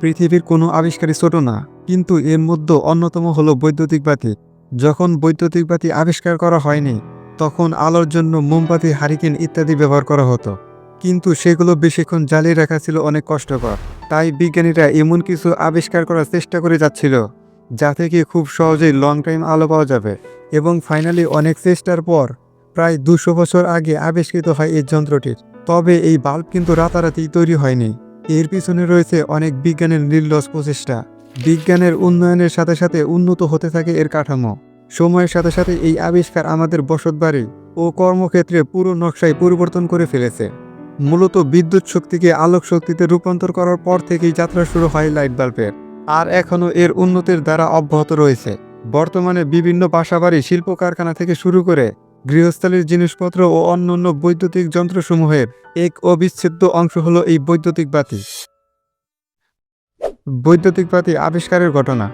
পৃথিবীর কোনো আবিষ্কারই ছোট না, কিন্তু এর মধ্যে অন্যতম হলো বৈদ্যুতিক বাতি। যখন বৈদ্যুতিক বাতি আবিষ্কার করা হয়নি, তখন আলোর জন্য মোমবাতি, হারিকেন ইত্যাদি ব্যবহার করা হতো। কিন্তু সেগুলো বেশিক্ষণ জ্বালিয়ে রাখা ছিল অনেক কষ্টকর। তাই বিজ্ঞানীরা এমন কিছু আবিষ্কার করার চেষ্টা করে যাচ্ছিল, যা থেকে খুব সহজেই লং টাইম আলো পাওয়া যাবে। এবং ফাইনালি অনেক চেষ্টার পর, প্রায় দুশো বছর আগে আবিষ্কৃত হয় এই যন্ত্রটির। তবে এই বাল্ব কিন্তু রাতারাতি তৈরি হয়নি। এর পিছনে রয়েছে অনেক বিজ্ঞানের নির্লস প্রচেষ্টা। বিজ্ঞানের উন্নয়নের সাথে সাথে উন্নত হতে থাকে এর কাঠামো। সময়ের সাথে সাথে এই আবিষ্কার আমাদের বসতবাড়ি ও কর্মক্ষেত্রে পুরো নকশায় পরিবর্তন করে ফেলেছে। মূলত বিদ্যুৎ শক্তিকে আলোক শক্তিতে রূপান্তর করার পর থেকেই যাত্রা শুরু হয় লাইট বাল্বের। আর এখনও এর উন্নতির দ্বারা অব্যাহত রয়েছে। বর্তমানে বিভিন্ন বাসাবাড়ি শিল্প কারখানা থেকে শুরু করে গৃহস্থালির জিনিসপত্র ও অন্যান্য বৈদ্যুতিক যন্ত্রসমূহের এক অবিচ্ছেদ্য অংশ হলো এই বৈদ্যুতিক বাতি। বৈদ্যুতিক বাতি আবিষ্কারের ঘটনা।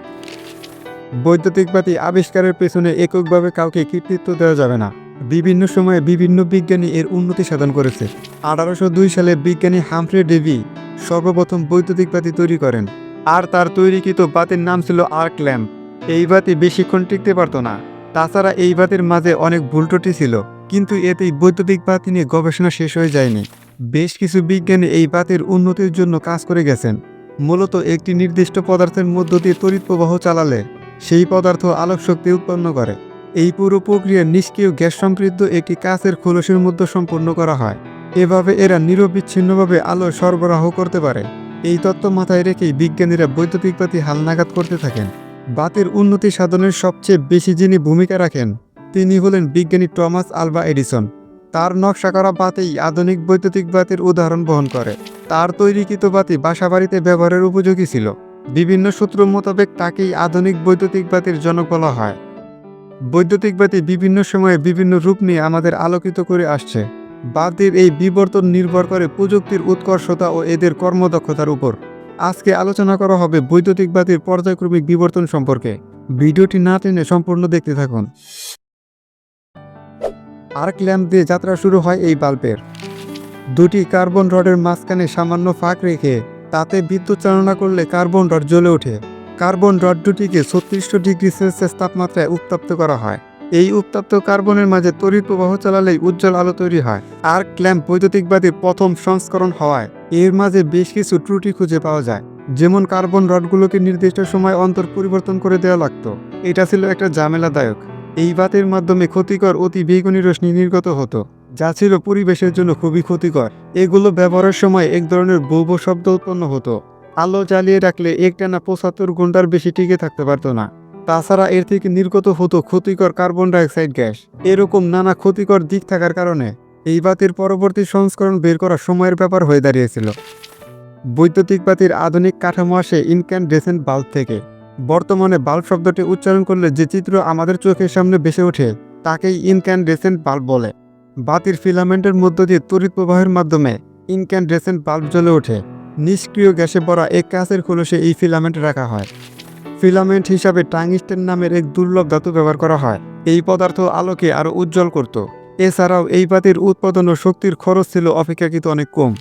বৈদ্যুতিক বাতি আবিষ্কারের পেছনে এককভাবে কাউকে কৃতিত্ব দেওয়া যাবে না। বিভিন্ন সময়ে বিভিন্ন বিজ্ঞানী এর উন্নতি সাধন করেছে। আঠারোশো দুই সালে বিজ্ঞানী হামফ্রে ডেভি সর্বপ্রথম বৈদ্যুতিক বাতি তৈরি করেন। আর তার তৈরিকৃত বাতির নাম ছিল আর্ক ল্যাম্প। এই বাতি বেশিক্ষণ টিকতে পারত না। তাছাড়া এই বাতির মাঝে অনেক ভুলটটি ছিল, কিন্তু এতেই বৈদ্যুতিক বাতি নিয়ে গবেষণা শেষ হয়ে যায়নি। বেশ কিছু বিজ্ঞানী এই বাতির উন্নতির জন্য কাজ করে গেছেন। মূলত একটি নির্দিষ্ট পদার্থের মধ্য দিয়ে তড়িৎ প্রবাহ চালালে সেই পদার্থ আলোক শক্তি উৎপন্ন করে। এই পুরো প্রক্রিয়া নিষ্ক্রিয় গ্যাস সমৃদ্ধ একটি কাঁচের খোলসের মধ্যে সম্পন্ন করা হয়। এভাবে এরা নিরবিচ্ছিন্নভাবে আলো সরবরাহ করতে পারে। এই তত্ত্ব মাথায় রেখেই বিজ্ঞানীরা বৈদ্যুতিক বাতি হালনাগাদ করতে থাকেন। বাতির উন্নতি সাধনের সবচেয়ে বেশি যিনি ভূমিকা রাখেন, তিনি হলেন বিজ্ঞানী টমাস আলবা এডিসন। তার নকশা করা বাতি আধুনিক বৈদ্যুতিক বাতির উদাহরণ বহন করে। তার তৈরিকৃত বাতি বাসাবাড়িতে ব্যবহারের উপযোগী ছিল। বিভিন্ন সূত্র মোতাবেক তাকেই আধুনিক বৈদ্যুতিক বাতির জনক বলা হয়। বৈদ্যুতিক বাতি বিভিন্ন সময়ে বিভিন্ন রূপ নিয়ে আমাদের আলোকিত করে আসছে। বাতির এই বিবর্তন নির্ভর করে প্রযুক্তির উৎকর্ষতা ও এদের কর্মদক্ষতার উপর। আজকে আলোচনা করা হবে বৈদ্যুতিক বাতির পর্যায়ক্রমিক বিবর্তন সম্পর্কে। ভিডিওটি না টেনে সম্পূর্ণ দেখতে থাকুন। আর্ক ল্যাম্প দিয়ে যাত্রা শুরু হয় এই বাল্বের। দুটি কার্বন রডের মাঝখানে সামান্য ফাঁক রেখে তাতে বিদ্যুৎ চালনা করলে কার্বন রড জ্বলে ওঠে। কার্বন রড দুটিকে ছত্রিশশো ডিগ্রি সেলসিয়াস তাপমাত্রায় উত্তপ্ত করা হয়। এই উত্তপ্ত কার্বনের মাঝে তড়িৎ প্রবাহ চালালেই উজ্জ্বল আলো তৈরি হয়। আর্ক ল্যাম্প বৈদ্যুতিক বাতির প্রথম সংস্করণ হওয়ায় এর মাঝে বেশ কিছু ত্রুটি খুঁজে পাওয়া যায়। যেমন কার্বন রডগুলোকে নির্দিষ্ট সময় অন্তর পরিবর্তন করে দেওয়া লাগতো। এটা ছিল একটা ঝামেলাদায়ক। এই বাতের মাধ্যমে ক্ষতিকর অতি বেগুনি রশ্মি নির্গত হতো, যা ছিল পরিবেশের জন্য খুবই ক্ষতিকর। এগুলো ব্যবহারের সময় এক ধরনের বৌব শব্দ উৎপন্ন হতো। আলো জ্বালিয়ে রাখলে একটানা পঁচাত্তর ঘণ্টার বেশি টিকে থাকতে পারতো না। তাছাড়া এর থেকে নির্গত হতো ক্ষতিকর কার্বন ডাইঅক্সাইড গ্যাস। এরকম নানা ক্ষতিকর দিক থাকার কারণে এই বাতির পরবর্তী সংস্করণ বের করা সময়ের ব্যাপার হয়ে দাঁড়িয়েছিল। বৈদ্যুতিক বাতির আধুনিক কাঠামো আসে ইনক্যান্ডেসেন্ট বাল্ব থেকে। বর্তমানে বাল্ব শব্দটি উচ্চারণ করলে যে চিত্র আমাদের চোখের সামনে ভেসে ওঠে, তাকেই ইনক্যান্ডেসেন্ট বাল্ব বলে। বাতির ফিলামেন্টের মধ্য দিয়ে তড়িৎ প্রবাহের মাধ্যমে ইনক্যান্ডেসেন্ট বাল্ব জ্বলে ওঠে। নিষ্ক্রিয় গ্যাসে ভরা এক কাঁচের খোলসে এই ফিলামেন্ট রাখা হয়। ফিলামেন্ট হিসাবে টাংস্টেন নামের এক দুর্লভ ধাতু ব্যবহার করা হয়। এই পদার্থ আলোকে আরও উজ্জ্বল করত। এছাড়াও এই বাতির উৎপাদন ও শক্তির খরচ ছিল অপেক্ষাকৃত অনেক কম।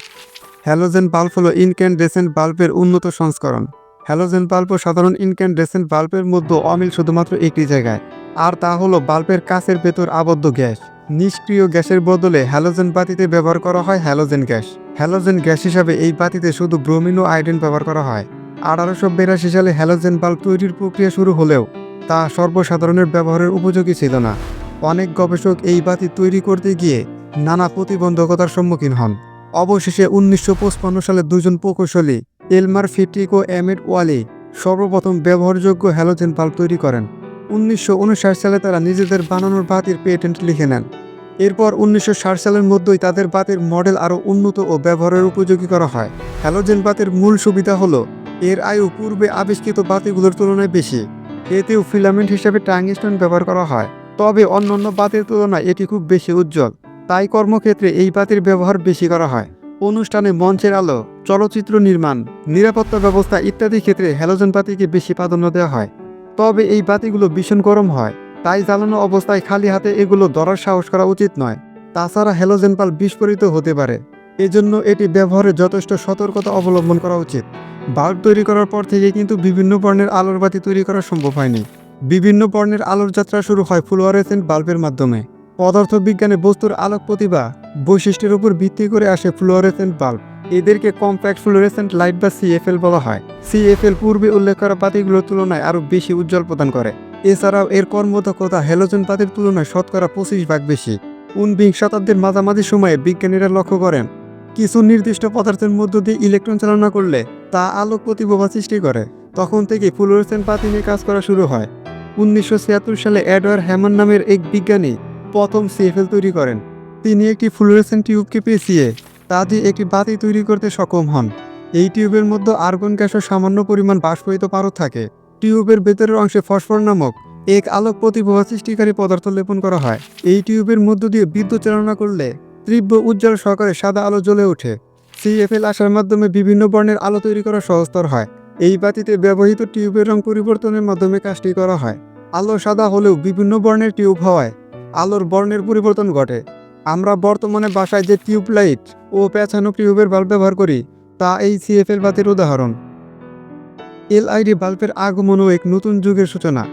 হ্যালোজেন বাল্ব হল ইনক্যান্ডেসেন্ট বাল্বের উন্নত সংস্করণ। হ্যালোজেন বাল্ব সাধারণ ইনক্যান্ডেসেন্ট বাল্বের মধ্যে অমিল শুধুমাত্র একটি জায়গায়, আর তা হলো বাল্বের কাছের ভেতর আবদ্ধ গ্যাস। নিষ্ক্রিয় গ্যাসের বদলে হ্যালোজেন বাতিতে ব্যবহার করা হয় হ্যালোজেন গ্যাস। হ্যালোজেন গ্যাস হিসাবে এই বাতিতে শুধু ব্রোমিন ও আয়োডিন ব্যবহার করা হয়। আঠারোশো বিরাশি সালে হ্যালোজেন বাল্ব তৈরির প্রক্রিয়া শুরু হলেও তা সর্বসাধারণের ব্যবহারের উপযোগী ছিল না। অনেক গবেষক এই বাতি তৈরি করতে গিয়ে নানা প্রতিবন্ধকতার সম্মুখীন হন। অবশেষে উনিশশো সালে দুজন প্রকৌশলী এলমার ফিটিক ও এমেট ওয়ালি সর্বপ্রথম ব্যবহারযোগ্য হ্যালোজেন বাল্ব তৈরি করেন। উনিশশো উনষাট সালে তারা নিজেদের বানানোর বাতির পেটেন্ট লিখে নেন। এরপর উনিশশো ষাট সালের মধ্যেই তাদের বাতির মডেল আরও উন্নত ও ব্যবহারের উপযোগী করা হয়। হ্যালোজেন বাতির মূল সুবিধা হলো, এর আয়ু পূর্বে আবিষ্কৃত বাতিগুলোর তুলনায় বেশি। এতেও ফিলামেন্ট হিসেবে টাংস্টন ব্যবহার করা হয়। তবে অন্যান্য বাতির তুলনায় এটি খুব বেশি উজ্জ্বল। তাই কর্মক্ষেত্রে এই বাতির ব্যবহার বেশি করা হয়। অনুষ্ঠানে মঞ্চের আলো, চলচ্চিত্র নির্মাণ, নিরাপত্তা ব্যবস্থা ইত্যাদি ক্ষেত্রে হ্যালোজেন বাতিকে বেশি প্রাধান্য দেওয়া হয়। তবে এই বাতিগুলো ভীষণ গরম হয়, তাই জ্বালানো অবস্থায় খালি হাতে এগুলো ধরার সাহস করা উচিত নয়। তাছাড়া হ্যালোজেন বাল্ব বিস্ফোরিত হতে পারে। এজন্য এটি ব্যবহারে যথেষ্ট সতর্কতা অবলম্বন করা উচিত। বাল্ব তৈরি করার পর থেকে কিন্তু বিভিন্ন বর্ণের আলোর বাতি তৈরি করা সম্ভব হয়নি। বিভিন্ন বর্ণের আলোর যাত্রা শুরু হয় ফ্লুয়ারেসেন্ট বাল্বের মাধ্যমে। পদার্থবিজ্ঞানে বস্তুর আলোক প্রতিভা বৈশিষ্ট্যের উপর ভিত্তি করে আসে ফ্লুয়ারেসেন্ট বাল্ব। এদেরকে কম্প্যাক্ট ফ্লুয়ারেসেন্ট লাইট বা সিএফএল বলা হয়। সিএফএল পূর্বে উল্লেখ করা বাতিগুলোর তুলনায় আরও বেশি উজ্জ্বল প্রদান করে। এছাড়াও এর কর্মদক্ষতা হ্যালোজেন বাতির তুলনায় শতকরা পঁচিশ ভাগ বেশি। ঊনবিংশ শতাব্দীর মাঝামাঝি সময়ে বিজ্ঞানীরা লক্ষ্য করেন, কিছু নির্দিষ্ট পদার্থের মধ্য দিয়ে ইলেকট্রন চালনা করলে তা আলোক প্রতিভা সৃষ্টি করে। তখন থেকে ফ্লুওরেসেন্ট বাতি নিয়ে কাজ করা শুরু হয়। উনিশশো ছিয়াত্তর সালে এডওয়ার্ড হ্যামন নামের এক বিজ্ঞানী প্রথম সিএফএল তৈরি করেন। তিনি একটি ফ্লুওরেসেন্ট টিউবকে পেঁচিয়ে তা দিয়ে একটি বাতি তৈরি করতে সক্ষম হন। এই টিউবের মধ্যে আর্গন গ্যাসের সামান্য পরিমাণ বাষ্পীত পারদ থাকে। টিউবের ভেতরের অংশে ফসফর নামক এক আলোক প্রতিভা সৃষ্টিকারী পদার্থ লেপন করা হয়। এই টিউবের মধ্য দিয়ে বিদ্যুৎ চালনা করলে তীব্র উজ্জ্বল সহকারে সাদা আলো জ্বলে ওঠে। সিএফএল আসার মাধ্যমে বিভিন্ন বর্ণের আলো তৈরি করা সহজতর হয়। এই বাতিতে ব্যবহৃত টিউবের রং পরিবর্তনের মাধ্যমে কাজটি করা হয়। আলো সাদা হলেও বিভিন্ন বর্ণের টিউব হওয়ায় আলোর বর্ণের পরিবর্তন ঘটে। আমরা বর্তমানে বাসায় যে টিউব লাইট ও পেঁচানো টিউবের বাল্ব ব্যবহার করি, তা এই সিএফএল বাতির উদাহরণ। এলআইডি বাল্বের আগমনও এক নতুন যুগের সূচনা।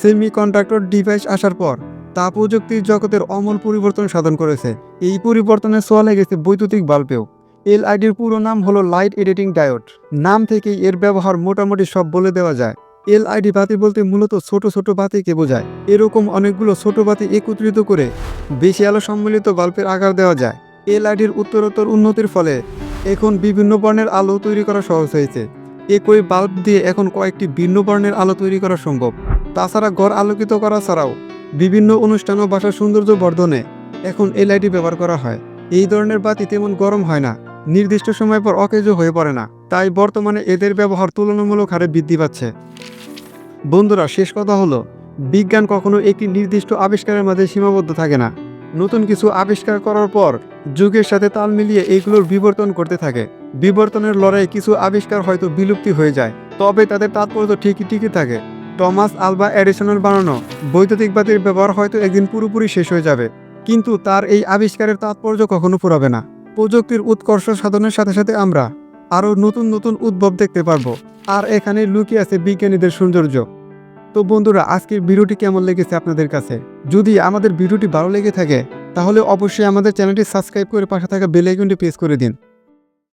সেমি কন্ডাক্টর ডিভাইস আসার পর, তা প্রযুক্তির জগতের অমল পরিবর্তন সাধন করেছে। এই পরিবর্তনের ছোঁয়া লেগেছে বৈদ্যুতিক বাল্বেও। এলআইডির পুরো নাম হলো লাইট এডিটিং ডায়োড। নাম থেকেই এর ব্যবহার মোটামুটি সব বলে দেওয়া যায়। এলআইডি বাতি বলতে মূলত ছোট ছোট বাতিকে বোঝায়। এরকম অনেকগুলো ছোট বাতি একত্রিত করে বেশি আলো সম্মিলিত বাল্বের আকার দেওয়া যায়। এলআইডির উত্তরোত্তর উন্নতির ফলে এখন বিভিন্ন বর্ণের আলো তৈরি করা সহজ হয়েছে। একই বাল্ব দিয়ে এখন কয়েকটি ভিন্ন বর্ণের আলো তৈরি করা সম্ভব। তাছাড়া ঘর আলোকিত করা ছাড়াও বিভিন্ন অনুষ্ঠান ও বাসার সৌন্দর্য বর্ধনে এখন এলআইডি ব্যবহার করা হয়। এই ধরনের বাতি তেমন গরম হয় না। নির্দিষ্ট সময় পর অকেজো হয়ে পড়ে না, তাই বর্তমানে এদের ব্যবহার তুলনামূলক হারে বৃদ্ধি পাচ্ছে। বন্ধুরা, শেষ কথা হলো, বিজ্ঞান কখনো একটি নির্দিষ্ট আবিষ্কারের মাঝে সীমাবদ্ধ থাকে না। নতুন কিছু আবিষ্কার করার পর যুগের সাথে তাল মিলিয়ে এইগুলোর বিবর্তন করতে থাকে। বিবর্তনের লড়াইয়ে কিছু আবিষ্কার হয়তো বিলুপ্তি হয়ে যায়, তবে তাদের তাৎপর্য ঠিকই টিকে থাকে। টমাস আলবা এডিশনাল বানানো বৈদ্যুতিক বাতির ব্যবহার হয়তো একদিন পুরোপুরি শেষ হয়ে যাবে, কিন্তু তার এই আবিষ্কারের তাৎপর্য কখনো ফুরাবে না। প্রযুক্তির উৎকর্ষ সাধনের সাথে সাথে আমরা আরও নতুন নতুন উদ্ভব দেখতে পারব। আর এখানে লুকিয়ে আছে বিজ্ঞানীদের সৌন্দর্য। তো বন্ধুরা, আজকের ভিডিওটি কেমন লেগেছে আপনাদের কাছে? যদি আমাদের ভিডিওটি ভালো লেগে থাকে, তাহলে অবশ্যই আমাদের চ্যানেলটি সাবস্ক্রাইব করে পাশে থাকা বেল আইকনটি প্রেস করে দিন।